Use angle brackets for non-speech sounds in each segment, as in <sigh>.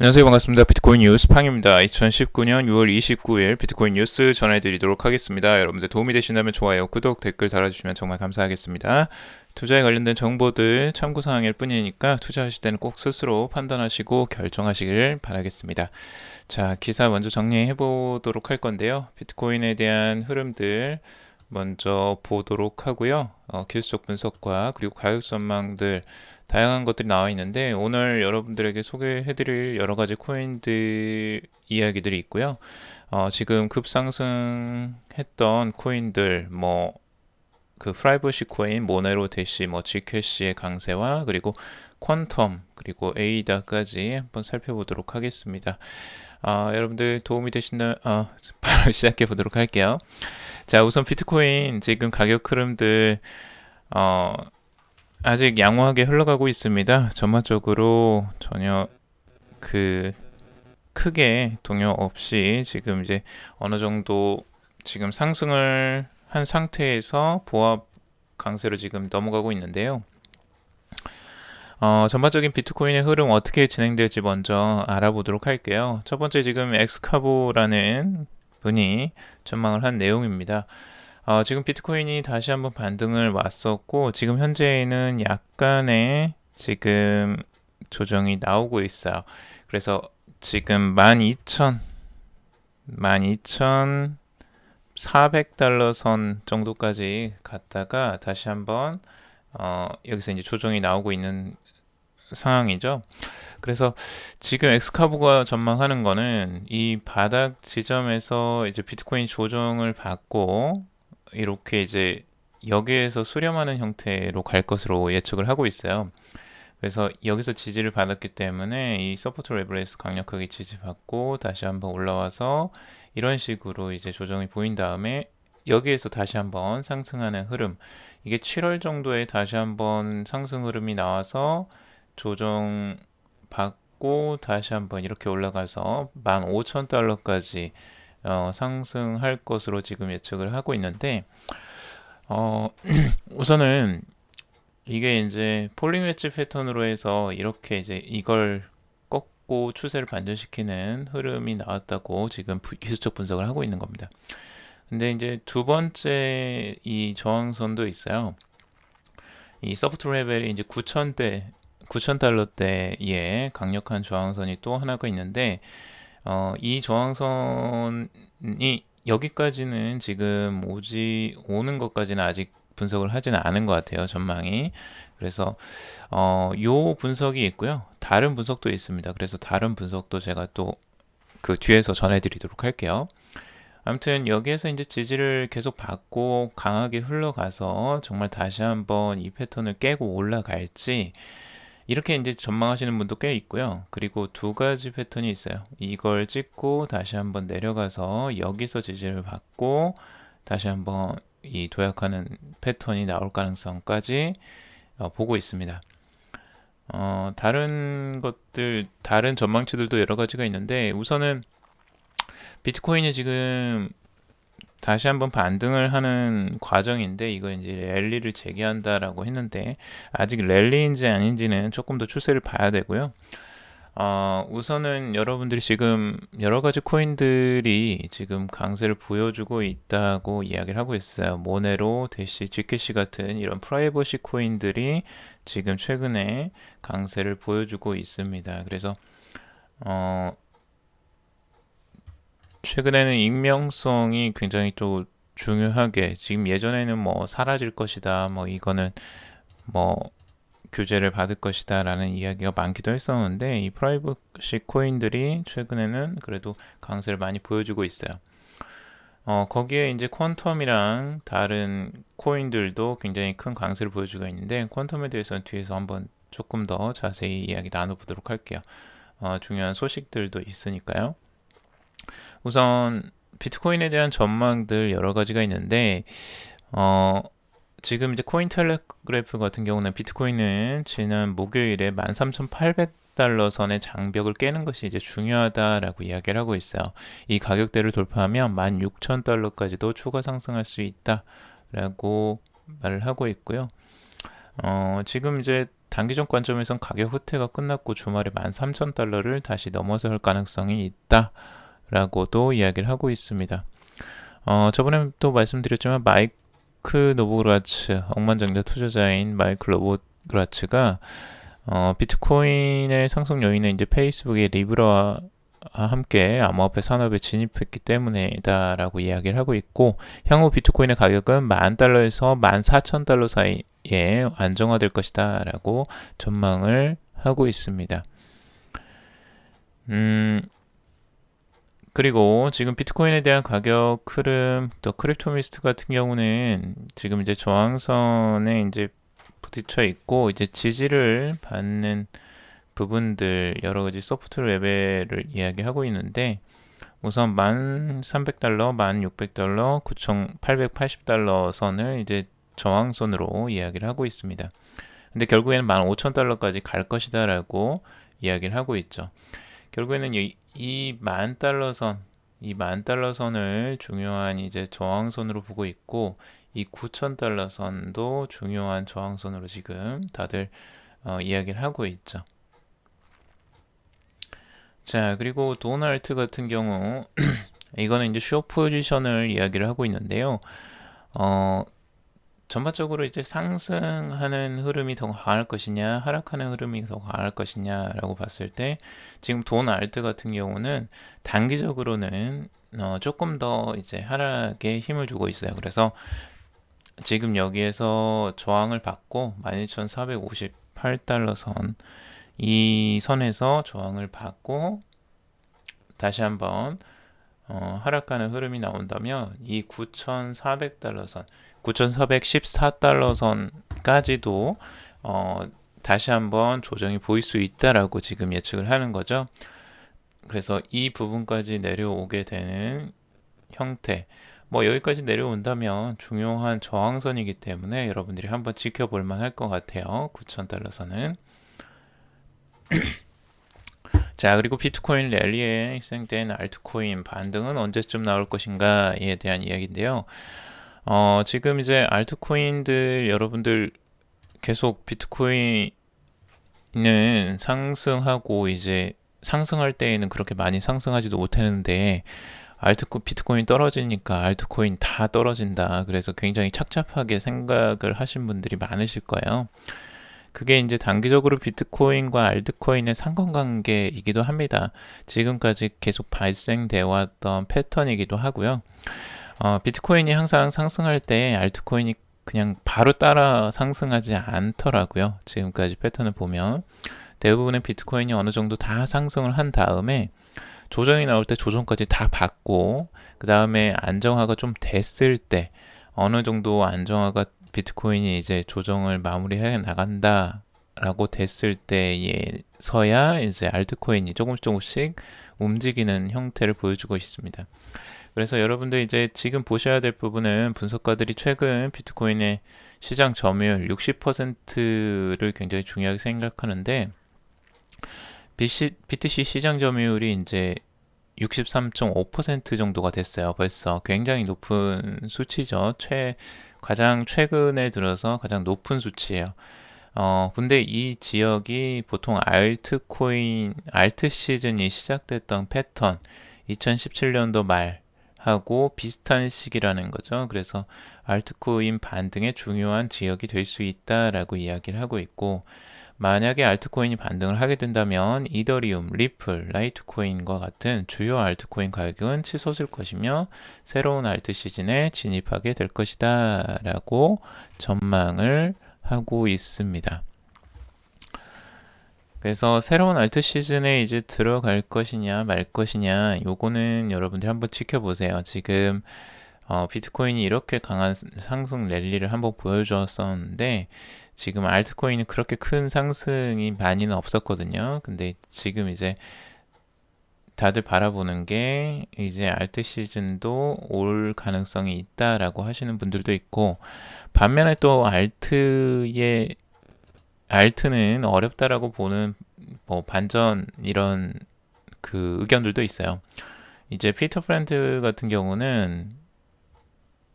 안녕하세요. 반갑습니다. 비트코인 뉴스 팡입니다. 2019년 6월 29일 비트코인 뉴스 전해드리도록 하겠습니다. 여러분들 도움이 되신다면 좋아요, 구독, 댓글 달아주시면 정말 감사하겠습니다. 투자에 관련된 정보들 참고사항일 뿐이니까 투자하실 때는 꼭 스스로 판단하시고 결정하시기를 바라겠습니다. 자, 기사 먼저 정리해 보도록 할 건데요. 비트코인에 대한 흐름들 먼저 보도록 하고요. 어, 기술적 분석과 그리고 가격 전망들 다양한 것들이 나와 있는데 오늘 여러분들에게 소개해드릴 여러 가지 코인들 이야기들이 있고요. 어, 지금 급상승했던 코인들 뭐그 프라이버시 코인, 모네로 대시, 뭐 지캐시의 강세와 그리고 퀀텀 그리고 에이다까지 한번 살펴보도록 하겠습니다. 아, 여러분들 도움이 되신다 아, <laughs> 바로 시작해 보도록 할게요. 자, 우선 비트코인 지금 가격 흐름들 어, 아직 양호하게 흘러가고 있습니다. 전반적으로 전혀 그 크게 동요 없이 지금 이제 어느 정도 지금 상승을 한 상태에서 보합 강세로 지금 넘어가고 있는데요. 어, 전반적인 비트코인의 흐름 어떻게 진행될지 먼저 알아보도록 할게요. 첫 번째 지금 엑스카보라는 분이 전망을 한 내용입니다. 어, 지금 비트코인이 다시 한번 반등을 왔었고 지금 현재는 약간의 지금 조정이 나오고 있어요. 그래서 지금 12,000 12,400달러 선 정도까지 갔다가 다시 한번 어, 여기서 이제 조정이 나오고 있는 상황이죠. 그래서 지금 엑스카보가 전망하는 거는 이 바닥 지점에서 이제 비트코인 조정을 받고 이렇게 이제 여기에서 수렴하는 형태로 갈 것으로 예측을 하고 있어요. 그래서 여기서 지지를 받았기 때문에 이 서포트 레벨에서 강력하게 지지받고 다시 한번 올라와서 이런 식으로 이제 조정이 보인 다음에 여기에서 다시 한번 상승하는 흐름 이게 7월 정도에 다시 한번 상승 흐름이 나와서 조정 받고 다시 한번 이렇게 올라가서 15,000달러까지 어, 상승할 것으로 지금 예측을 하고 있는데 어, <clears throat> 우선은 이게 이제 폴링 웨지 패턴으로 해서 이렇게 이제 이걸 꺾고 추세를 반전시키는 흐름이 나왔다고 지금 기술적 분석을 하고 있는 겁니다. 근데 이제 두 번째 이 저항선도 있어요. 이 서프트 레벨이 이제 9,000대 9,000달러대의 강력한 저항선이 또 하나가 있는데 어, 이 저항선이 여기까지는 지금 오지 오는 것까지는 아직 분석을 하지는 않은 것 같아요 전망이. 그래서 어, 요 분석이 있고요. 다른 분석도 있습니다. 그래서 다른 분석도 제가 또 그 뒤에서 전해드리도록 할게요. 아무튼 여기에서 이제 지지를 계속 받고 강하게 흘러가서 정말 다시 한번 이 패턴을 깨고 올라갈지 이렇게 이제 전망하시는 분도 꽤 있고요. 그리고 두 가지 패턴이 있어요. 이걸 찍고 다시 한번 내려가서 여기서 지지를 받고 다시 한번 이 도약하는 패턴이 나올 가능성까지 어, 보고 있습니다. 어, 다른 것들, 다른 전망치들도 여러 가지가 있는데 우선은 비트코인이 지금 다시 한번 반등을 하는 과정인데 이거 이제 랠리를 재개한다라고 했는데 아직 랠리인지 아닌지는 조금 더 추세를 봐야 되고요. 어, 우선은 여러분들이 지금 여러 가지 코인들이 지금 강세를 보여주고 있다고 이야기를 하고 있어요. 모네로, 대시, GKC 같은 이런 프라이버시 코인들이 지금 최근에 강세를 보여주고 있습니다. 그래서 어, 최근에는 익명성이 굉장히 또 중요하게 지금 예전에는 뭐 사라질 것이다 뭐 이거는 뭐 규제를 받을 것이다 라는 이야기가 많기도 했었는데 이 프라이버시 코인들이 최근에는 그래도 강세를 많이 보여주고 있어요. 어, 거기에 이제 퀀텀이랑 다른 코인들도 굉장히 큰 강세를 보여주고 있는데 퀀텀에 대해서는 뒤에서 한번 조금 더 자세히 이야기 나눠보도록 할게요. 어, 중요한 소식들도 있으니까요 우선 비트코인에 대한 전망들 여러 가지가 있는데 어 지금 이제 코인 텔레그래프 같은 경우는 비트코인은 지난 목요일에 13,800 달러 선의 장벽을 깨는 것이 이제 중요하다라고 이야기를 하고 있어요. 이 가격대를 돌파하면 16,000달러까지도 추가 상승할 수 있다라고 말을 하고 있고요. 어, 지금 이제 단기적 관점에선 가격 후퇴가 끝났고 주말에 13,000달러를 다시 넘어설 가능성이 있다 라고도 이야기를 하고 있습니다. 어, 저번에 또 말씀드렸지만 마이크 노보그라츠 억만장자 투자자인 마이클 노보그라츠가 어, 비트코인의 상승 요인은 이제 페이스북의 리브라와 함께 암호화폐 산업에 진입했기 때문이다라고 이야기를 하고 있고 향후 비트코인의 가격은 만 달러에서 만 사천 달러 사이에 안정화될 것이다라고 전망을 하고 있습니다. 음, 그리고 지금 비트코인에 대한 가격 흐름, 또 크립토미스트 같은 경우는 지금 이제 저항선에 이제 부딪혀 있고 이제 지지를 받는 부분들 여러 가지 소프트 레벨을 이야기하고 있는데 우선 1,300달러, 1,600달러, 9,880달러 선을 이제 저항선으로 이야기를 하고 있습니다. 근데 결국에는 15,000달러까지 갈 것이다라고 이야기를 하고 있죠. 결국에는 이, 이 만 달러 선, 이 만 달러 선을 중요한 이제 저항선으로 보고 있고 이 9,000달러 선도 중요한 저항선으로 지금 다들 어, 이야기를 하고 있죠. 자, 그리고 도널트 같은 경우 <clears throat> 이거는 이제 슈어 포지션을 이야기를 하고 있는데요. 어, 전반적으로 이제 상승하는 흐름이 더 강할 것이냐, 하락하는 흐름이 더 강할 것이냐라고 봤을 때 지금 돈 알트 같은 경우는 단기적으로는 어, 조금 더 이제 하락에 힘을 주고 있어요. 그래서 지금 여기에서 저항을 받고 12,458달러 선, 이 선에서 저항을 받고 다시 한번 어, 하락하는 흐름이 나온다면 이 9,400달러 선, 9,414달러 선까지도 어, 다시 한번 조정이 보일 수 있다라고 지금 예측을 하는 거죠. 그래서 이 부분까지 내려오게 되는 형태, 뭐 여기까지 내려온다면 중요한 저항선이기 때문에 여러분들이 한번 지켜볼 만할 것 같아요. 9,000달러 선은. <clears throat> 자, 그리고 비트코인 랠리에 희생된 알트코인 반등은 언제쯤 나올 것인가에 대한 이야기인데요. 어, 지금 이제 알트코인들 여러분들 계속 비트코인은 상승하고 이제 상승할 때에는 그렇게 많이 상승하지도 못했는데 알트코 비트코인 떨어지니까 알트코인 다 떨어진다. 그래서 굉장히 착잡하게 생각을 하신 분들이 많으실 거예요. 그게 이제 단기적으로 비트코인과 알트코인의 상관관계이기도 합니다. 지금까지 계속 발생되어 왔던 패턴이기도 하고요. 어, 비트코인이 항상 상승할 때 알트코인이 그냥 바로 따라 상승하지 않더라고요. 지금까지 패턴을 보면 대부분의 비트코인이 어느 정도 다 상승을 한 다음에 조정이 나올 때 조정까지 다 받고 그 다음에 안정화가 좀 됐을 때 어느 정도 안정화가 비트코인이 이제 조정을 마무리해 나간다 라고 됐을 때에서야 이제 알트코인이 조금씩 조금씩 움직이는 형태를 보여주고 있습니다. 그래서 여러분들 이제 지금 보셔야 될 부분은 분석가들이 최근 비트코인의 시장 점유율 60%를 굉장히 중요하게 생각하는데 BTC 시장 점유율이 이제 63.5% 정도가 됐어요. 벌써 굉장히 높은 수치죠. 최 가장 최근에 들어서 가장 높은 수치예요. 어, 근데 이 지역이 보통 알트코인, 알트 시즌이 시작됐던 패턴, 2017년도 말 하고 비슷한 시기라는 거죠. 그래서 알트코인 반등의 중요한 지역이 될 수 있다라고 이야기를 하고 있고, 만약에 알트코인이 반등을 하게 된다면 이더리움, 리플, 라이트코인과 같은 주요 알트코인 가격은 치솟을 것이며 새로운 알트 시즌에 진입하게 될 것이다 라고 전망을 하고 있습니다. 그래서 새로운 알트 시즌에 이제 들어갈 것이냐 말 것이냐 요거는 여러분들 한번 지켜보세요. 지금 어, 비트코인이 이렇게 강한 상승 랠리를 한번 보여줬었는데 지금 알트코인은 그렇게 큰 상승이 많이는 없었거든요. 근데 지금 이제 다들 바라보는 게 이제 알트 시즌도 올 가능성이 있다라고 하시는 분들도 있고 반면에 또 알트의 알트는 어렵다라고 보는 뭐 반전 이런 그 의견들도 있어요. 이제 피터 프렌드 같은 경우는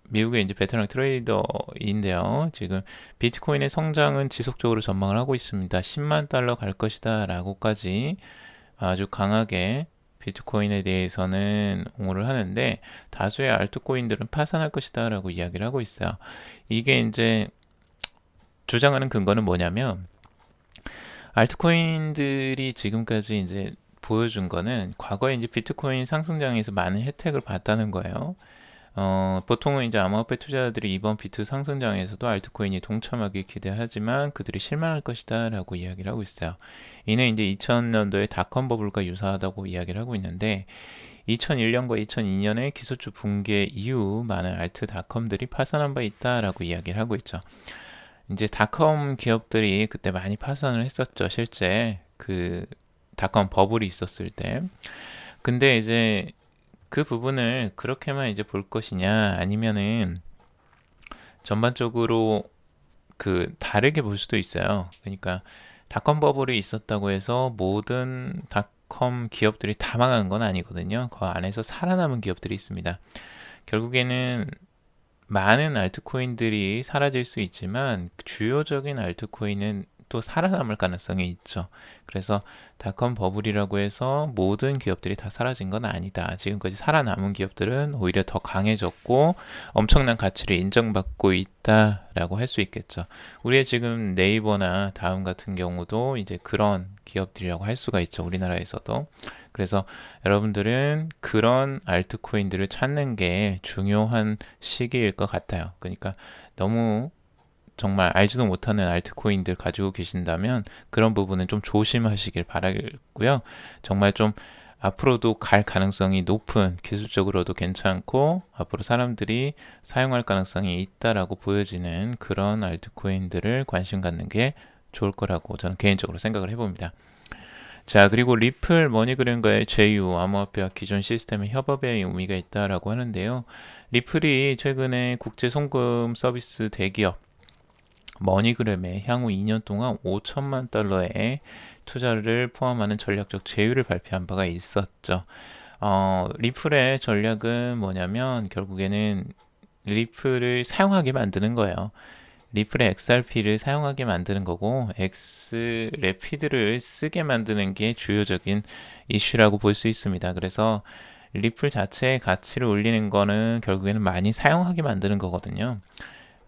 미국의 이제 베테랑 트레이더인데요. 지금 비트코인의 성장은 지속적으로 전망을 하고 있습니다. 10만 달러 갈 것이다라고까지 아주 강하게 비트코인에 대해서는 옹호를 하는데 다수의 알트코인들은 파산할 것이다라고 이야기를 하고 있어요. 이게 이제 주장하는 근거는 뭐냐면 알트코인들이 지금까지 이제 보여준 거는 과거에 이제 비트코인 상승장에서 많은 혜택을 봤다는 거예요. 어, 보통은 이제 암호화폐 투자자들이 이번 비트 상승장에서도 알트코인이 동참하기 기대하지만 그들이 실망할 것이다 라고 이야기를 하고 있어요. 이는 이제 2000년도의 닷컴 버블과 유사하다고 이야기를 하고 있는데 2001년과 2002년의 기술주 붕괴 이후 많은 알트 닷컴들이 파산한 바 있다 라고 이야기를 하고 있죠. 이제 닷컴 기업들이 그때 많이 파산을 했었죠. 실제 그 닷컴 버블이 있었을 때. 근데 이제 그 부분을 그렇게만 이제 볼 것이냐 아니면은 전반적으로 그 다르게 볼 수도 있어요. 그러니까 닷컴 버블이 있었다고 해서 모든 닷컴 기업들이 다 망한 건 아니거든요. 그 안에서 살아남은 기업들이 있습니다. 결국에는 많은 알트코인들이 사라질 수 있지만 주요적인 알트코인은 또 살아남을 가능성이 있죠. 그래서 닷컴 버블이라고 해서 모든 기업들이 다 사라진 건 아니다. 지금까지 살아남은 기업들은 오히려 더 강해졌고 엄청난 가치를 인정받고 있다라고 할 수 있겠죠. 우리의 지금 네이버나 다음 같은 경우도 이제 그런 기업들이라고 할 수가 있죠. 우리나라에서도. 그래서 여러분들은 그런 알트코인들을 찾는 게 중요한 시기일 것 같아요. 그러니까 너무 정말 알지도 못하는 알트코인들 가지고 계신다면 그런 부분은 좀 조심하시길 바라겠고요. 정말 좀 앞으로도 갈 가능성이 높은 기술적으로도 괜찮고 앞으로 사람들이 사용할 가능성이 있다라고 보여지는 그런 알트코인들을 관심 갖는 게 좋을 거라고 저는 개인적으로 생각을 해봅니다. 자 그리고 리플 머니그램과의 제휴 암호화폐와 기존 시스템의 협업에 의미가 있다라고 하는데요. 리플이 최근에 국제 송금 서비스 대기업 머니그램에 향후 2년 동안 5천만 달러의 투자를 포함하는 전략적 제휴를 발표한 바가 있었죠. 어, 리플의 전략은 뭐냐면 결국에는 리플을 사용하게 만드는 거예요. 리플의 XRP를 사용하게 만드는 거고 X 레피드를 쓰게 만드는 게 주요적인 이슈라고 볼 수 있습니다. 그래서 리플 자체의 가치를 올리는 거는 결국에는 많이 사용하게 만드는 거거든요.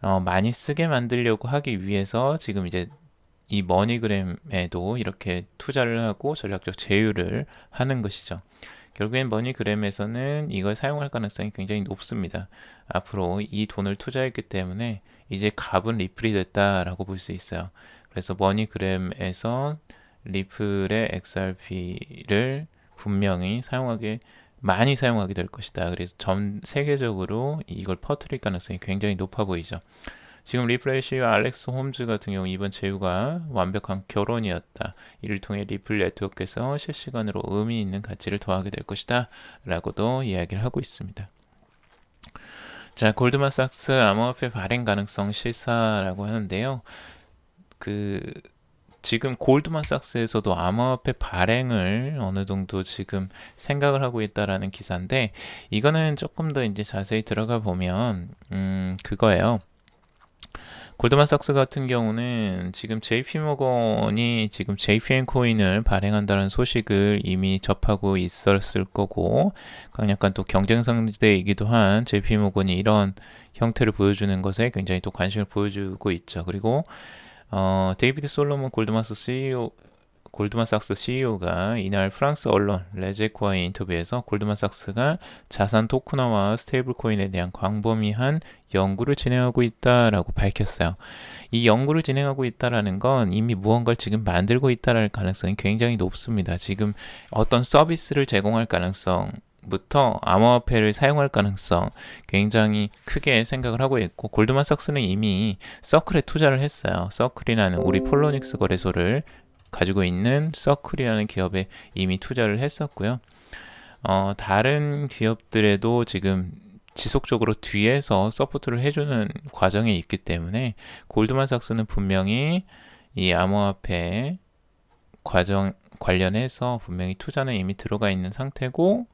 어, 많이 쓰게 만들려고 하기 위해서 지금 이제 이 머니그램에도 이렇게 투자를 하고 전략적 제휴를 하는 것이죠. 결국엔 머니그램에서는 이걸 사용할 가능성이 굉장히 높습니다. 앞으로 이 돈을 투자했기 때문에 이제 값은 리플이 됐다라고 볼 수 있어요. 그래서 머니그램에서 리플의 XRP를 분명히 사용하게 많이 사용하게 될 것이다. 그래서 전 세계적으로 이걸 퍼뜨릴 가능성이 굉장히 높아 보이죠. 지금 리플래시와 알렉스 홈즈 같은 경우 이번 제휴가 완벽한 결혼이었다. 이를 통해 리플 네트워크에서 실시간으로 의미 있는 가치를 더하게 될 것이다. 라고도 이야기를 하고 있습니다. 자, 골드만삭스 암호화폐 발행 가능성 실사라고 하는데요. 그 지금 골드만삭스에서도 암호화폐 발행을 어느 정도 지금 생각을 하고 있다라는 기사인데 이거는 조금 더 이제 자세히 들어가 보면 음 그거예요. 골드만삭스 같은 경우는 지금 JP모건이 지금 JPM 코인을 발행한다는 소식을 이미 접하고 있었을 거고 강력한 또 경쟁 상대이기도 한 JP모건이 이런 형태를 보여주는 것에 굉장히 또 관심을 보여주고 있죠. 그리고 어, 데이비드 솔로몬 골드만스 CEO 골드만삭스 CEO가 이날 프랑스 언론 레제코와의 인터뷰에서 골드만삭스가 자산 토큰화와 스테이블 코인에 대한 광범위한 연구를 진행하고 있다라고 밝혔어요. 이 연구를 진행하고 있다라는 건 이미 무언가를 지금 만들고 있다라는 가능성이 굉장히 높습니다. 지금 어떤 서비스를 제공할 가능성 부터 암호화폐를 사용할 가능성 굉장히 크게 생각을 하고 있고 골드만삭스는 이미 서클에 투자를 했어요. 서클이라는 우리 폴로닉스 거래소를 가지고 있는 서클이라는 기업에 이미 투자를 했었고요. 어, 다른 기업들에도 지금 지속적으로 뒤에서 서포트를 해주는 과정에 있기 때문에 골드만삭스는 분명히 이 암호화폐 과정 관련해서 분명히 투자는 이미 들어가 있는 상태고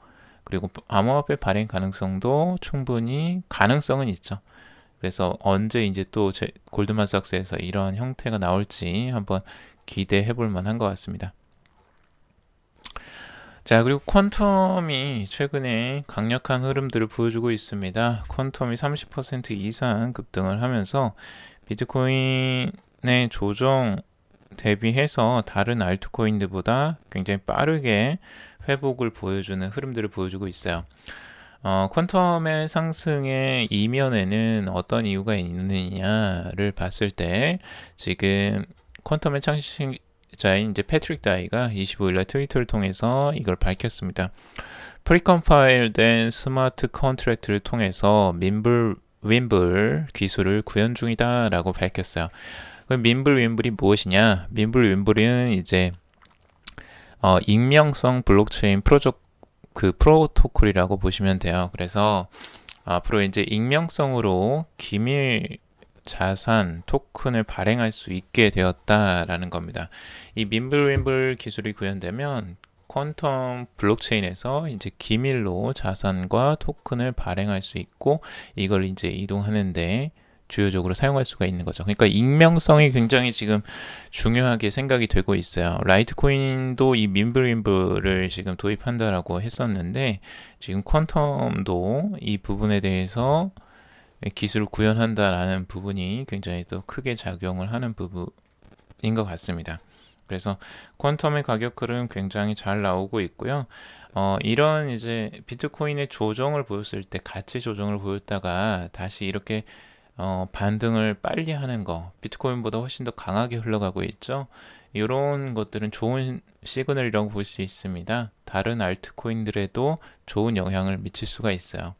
그리고 암호화폐 발행 가능성도 충분히 가능성은 있죠. 그래서 언제 이제 또 제, 골드만삭스에서 이런 형태가 나올지 한번 기대해 볼 만한 것 같습니다. 자, 그리고 퀀텀이 최근에 강력한 흐름들을 보여주고 있습니다. 퀀텀이 30% 이상 급등을 하면서 비트코인의 조정 대비해서 다른 알트코인들보다 굉장히 빠르게 회복을 보여주는 흐름들을 보여주고 있어요. 어, 퀀텀의 상승의 이면에는 어떤 이유가 있느냐를 봤을 때 지금 퀀텀의 창시자인 이제 패트릭 다이가 25일날 트위터를 통해서 이걸 밝혔습니다. 프리컴파일된 스마트 컨트랙트를 통해서 민블 윈블 기술을 구현 중이다라고 밝혔어요. 그럼 민블 윈블이 무엇이냐? 민블 윈블은 이제 어, 익명성 블록체인 프로젝트 그 프로토콜이라고 보시면 돼요. 그래서 앞으로 이제 익명성으로 기밀 자산 토큰을 발행할 수 있게 되었다라는 겁니다. 이 민블윈블 기술이 구현되면 퀀텀 블록체인에서 이제 기밀로 자산과 토큰을 발행할 수 있고 이걸 이제 이동하는데 주요적으로 사용할 수가 있는 거죠. 그러니까 익명성이 굉장히 지금 중요하게 생각이 되고 있어요. 라이트코인도 이 민블윈블을 지금 도입한다라고 했었는데 지금 퀀텀도 이 부분에 대해서 기술을 구현한다라는 부분이 굉장히 또 크게 작용을 하는 부분인 것 같습니다. 그래서 퀀텀의 가격 흐름 굉장히 잘 나오고 있고요. 어, 이런 이제 비트코인의 조정을 보였을 때 가치 조정을 보였다가 다시 이렇게 어, 반등을 빨리 하는 거 비트코인보다 훨씬 더 강하게 흘러가고 있죠. 이런 것들은 좋은 시그널이라고 볼 수 있습니다. 다른 알트코인들에도 좋은 영향을 미칠 수가 있어요.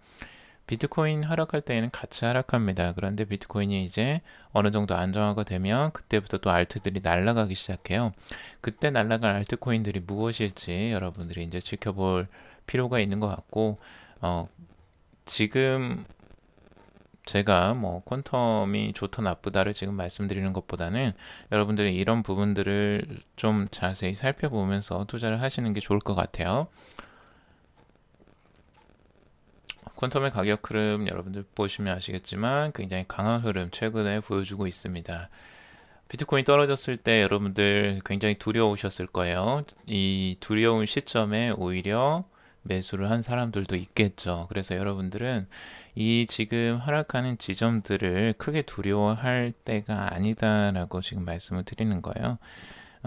비트코인 하락할 때에는 같이 하락합니다. 그런데 비트코인이 이제 어느 정도 안정화가 되면 그때부터 또 알트들이 날아가기 시작해요. 그때 날아갈 알트코인들이 무엇일지 여러분들이 이제 지켜볼 필요가 있는 것 같고 어, 지금 제가 뭐 퀀텀이 좋다 나쁘다를 지금 말씀드리는 것보다는 여러분들이 이런 부분들을 좀 자세히 살펴보면서 투자를 하시는 게 좋을 것 같아요. 퀀텀의 가격 흐름 여러분들 보시면 아시겠지만 굉장히 강한 흐름 최근에 보여주고 있습니다. 비트코인 떨어졌을 때 여러분들 굉장히 두려우셨을 거예요. 이 두려운 시점에 오히려 매수를 한 사람들도 있겠죠. 그래서 여러분들은 이 지금 하락하는 지점들을 크게 두려워할 때가 아니다라고 지금 말씀을 드리는 거예요.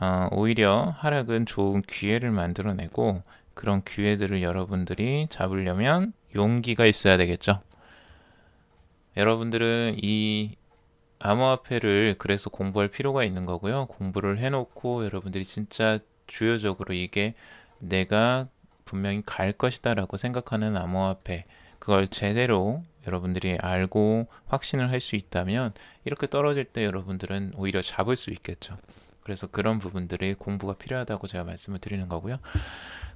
어, 오히려 하락은 좋은 기회를 만들어내고 그런 기회들을 여러분들이 잡으려면 용기가 있어야 되겠죠. 여러분들은 이 암호화폐를 그래서 공부할 필요가 있는 거고요. 공부를 해놓고 여러분들이 진짜 주요적으로 이게 내가 분명히 갈 것이다 라고 생각하는 암호화폐 그걸 제대로 여러분들이 알고 확신을 할 수 있다면 이렇게 떨어질 때 여러분들은 오히려 잡을 수 있겠죠. 그래서 그런 부분들이 공부가 필요하다고 제가 말씀을 드리는 거고요.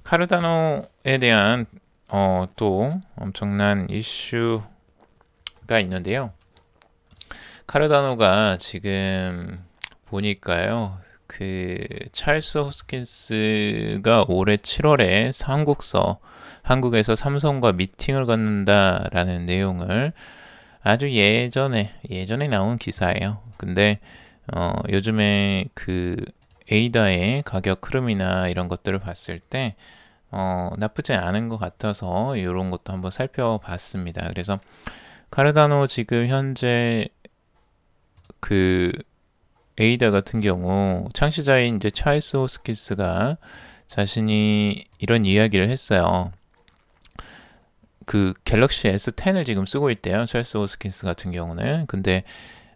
카르다노에 대한 어, 또 엄청난 이슈가 있는데요. 카르다노가 지금 보니까요. 그 찰스 호스킨스가 올해 7월에 한국서 한국에서 삼성과 미팅을 갖는다라는 내용을 아주 예전에 예전에 나온 기사예요. 근데 어, 요즘에 그 에이다의 가격 흐름이나 이런 것들을 봤을 때 어, 나쁘지 않은 것 같아서 이런 것도 한번 살펴봤습니다. 그래서 카르다노 지금 현재 그 에이다 같은 경우 창시자인 이제 차이스 호스키스가 자신이 이런 이야기를 했어요. 그 갤럭시 S10을 지금 쓰고 있대요. 찰스 호스킨스 같은 경우는. 근데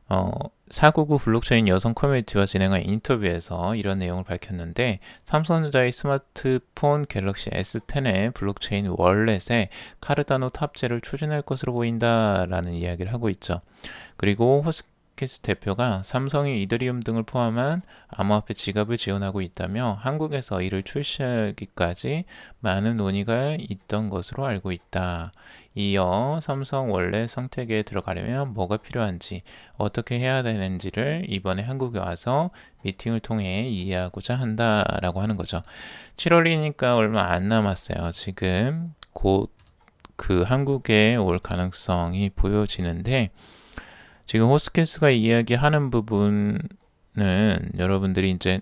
어, 499 블록체인 여성 커뮤니티와 진행한 인터뷰에서 이런 내용을 밝혔는데 삼성전자의 스마트폰 갤럭시 S10의 블록체인 월렛에 카르다노 탑재를 추진할 것으로 보인다라는 이야기를 하고 있죠. 그리고 호스 캐스 대표가 삼성이 이더리움 등을 포함한 암호화폐 지갑을 지원하고 있다며 한국에서 이를 출시하기까지 많은 논의가 있던 것으로 알고 있다. 이어 삼성 원래 선택에 들어가려면 뭐가 필요한지 어떻게 해야 되는지를 이번에 한국에 와서 미팅을 통해 이해하고자 한다라고 하는 거죠. 7월이니까 얼마 안 남았어요. 지금 곧 그 한국에 올 가능성이 보여지는데 지금 호스키스가 이야기하는 부분은 여러분들이 이제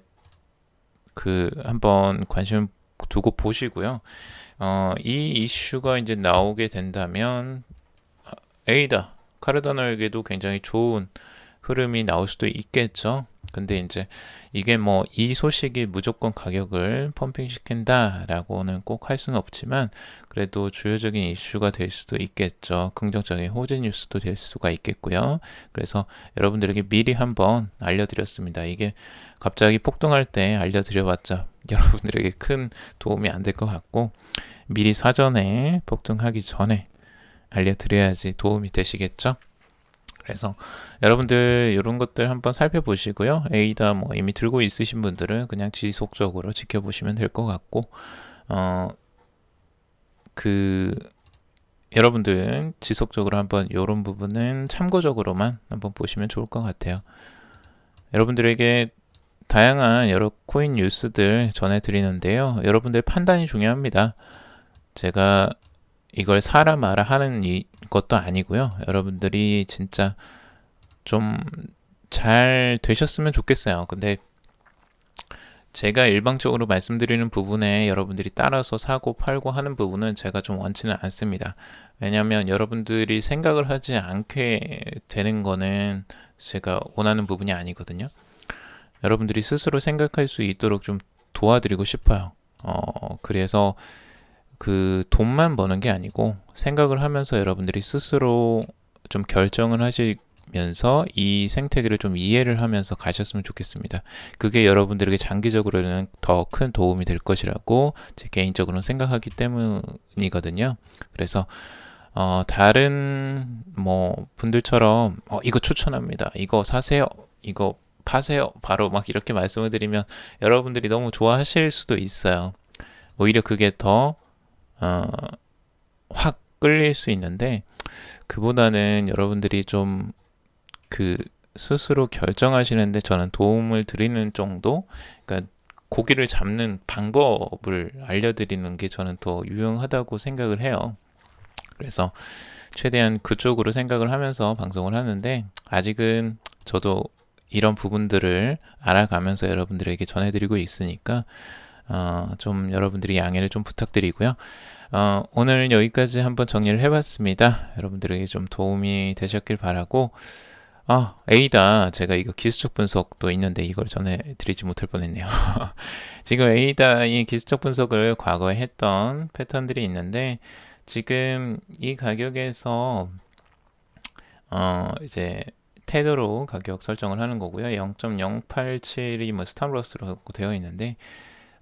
그 한번 관심 두고 보시고요. 어, 이 이슈가 이제 나오게 된다면 에이다 카르다노에게도 굉장히 좋은 흐름이 나올 수도 있겠죠. 근데 이제 이게 뭐 이 소식이 무조건 가격을 펌핑 시킨다라고는 꼭 할 수는 없지만 그래도 주요적인 이슈가 될 수도 있겠죠. 긍정적인 호재 뉴스도 될 수가 있겠고요. 그래서 여러분들에게 미리 한번 알려드렸습니다. 이게 갑자기 폭등할 때 알려드려봤자 <laughs> 여러분들에게 큰 도움이 안 될 것 같고 미리 사전에 폭등하기 전에 알려드려야지 도움이 되시겠죠? 그래서 여러분들 이런 것들 한번 살펴보시고요. 에이다 뭐 이미 들고 있으신 분들은 그냥 지속적으로 지켜보시면 될 것 같고 어 그 여러분들 지속적으로 한번 이런 부분은 참고적으로만 한번 보시면 좋을 것 같아요. 여러분들에게 다양한 여러 코인 뉴스들 전해드리는데요. 여러분들 판단이 중요합니다. 제가 이걸 사라 마라 하는 이, 것도 아니고요. 여러분들이 진짜 좀 잘 되셨으면 좋겠어요. 근데 제가 일방적으로 말씀드리는 부분에 여러분들이 따라서 사고 팔고 하는 부분은 제가 좀 원치는 않습니다. 왜냐하면 여러분들이 생각을 하지 않게 되는 거는 제가 원하는 부분이 아니거든요. 여러분들이 스스로 생각할 수 있도록 좀 도와드리고 싶어요. 어, 그래서 그 돈만 버는 게 아니고 생각을 하면서 여러분들이 스스로 좀 결정을 하시면서 이 생태계를 좀 이해를 하면서 가셨으면 좋겠습니다. 그게 여러분들에게 장기적으로는 더 큰 도움이 될 것이라고 제 개인적으로는 생각하기 때문이거든요. 그래서 어, 다른 뭐 분들처럼 어, 이거 추천합니다. 이거 사세요. 이거 파세요. 바로 막 이렇게 말씀을 드리면 여러분들이 너무 좋아하실 수도 있어요. 오히려 그게 더 어, 확 끌릴 수 있는데 그보다는 여러분들이 좀 그 스스로 결정하시는데 저는 도움을 드리는 정도, 그러니까 고기를 잡는 방법을 알려드리는 게 저는 더 유용하다고 생각을 해요. 그래서 최대한 그쪽으로 생각을 하면서 방송을 하는데 아직은 저도 이런 부분들을 알아가면서 여러분들에게 전해드리고 있으니까 어, 좀 여러분들이 양해를 좀 부탁드리고요. 어, 오늘 여기까지 한번 정리를 해봤습니다. 여러분들에게 좀 도움이 되셨길 바라고 아, 에이다. 제가 이거 기술적 분석도 있는데 이걸 전해드리지 못할 뻔했네요. <laughs> 지금 에이다 이 기술적 분석을 과거에 했던 패턴들이 있는데 지금 이 가격에서 어, 이제 테더로 가격 설정을 하는 거고요. 0.087이 뭐 스탑로스로 되어 있는데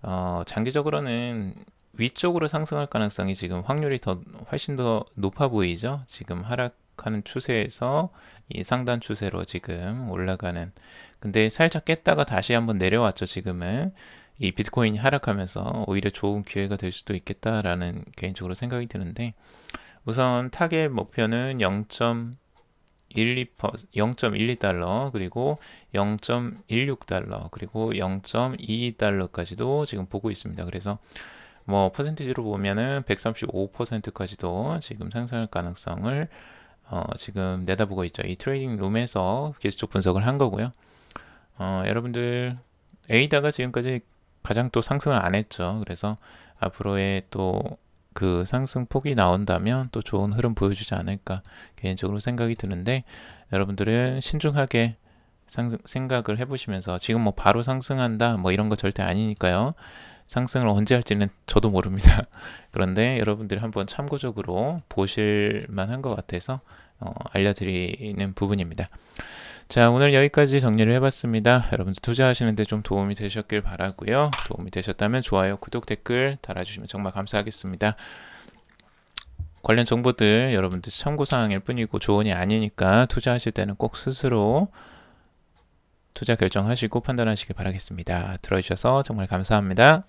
어, 장기적으로는 위쪽으로 상승할 가능성이 지금 확률이 더 훨씬 더 높아 보이죠. 지금 하락하는 추세에서 이 상단 추세로 지금 올라가는. 근데 살짝 깼다가 다시 한번 내려왔죠. 지금은 이 비트코인이 하락하면서 오히려 좋은 기회가 될 수도 있겠다라는 개인적으로 생각이 드는데 우선 타겟 목표는 0. 0.12% 0.12달러 그리고 0.16달러 그리고 0.22달러까지도 지금 보고 있습니다. 그래서 뭐 퍼센티지로 보면은 135%까지도 지금 상승할 가능성을 어, 지금 내다보고 있죠. 이 트레이딩 룸에서 기술적 분석을 한 거고요. 어, 여러분들 에이다가 지금까지 가장 또 상승을 안 했죠. 그래서 앞으로의 또 그 상승 폭이 나온다면 또 좋은 흐름 보여주지 않을까 개인적으로 생각이 드는데 여러분들은 신중하게 상, 생각을 해보시면서 지금 뭐 바로 상승한다 뭐 이런 거 절대 아니니까요. 상승을 언제 할지는 저도 모릅니다. <laughs> 그런데 여러분들이 한번 참고적으로 보실 만한 것 같아서 어, 알려드리는 부분입니다. 자, 오늘 여기까지 정리를 해봤습니다. 여러분들 투자하시는데 좀 도움이 되셨길 바라고요. 도움이 되셨다면 좋아요, 구독, 댓글 달아주시면 정말 감사하겠습니다. 관련 정보들 여러분들 참고사항일 뿐이고 조언이 아니니까 투자하실 때는 꼭 스스로 투자 결정하시고 판단하시길 바라겠습니다. 들어주셔서 정말 감사합니다.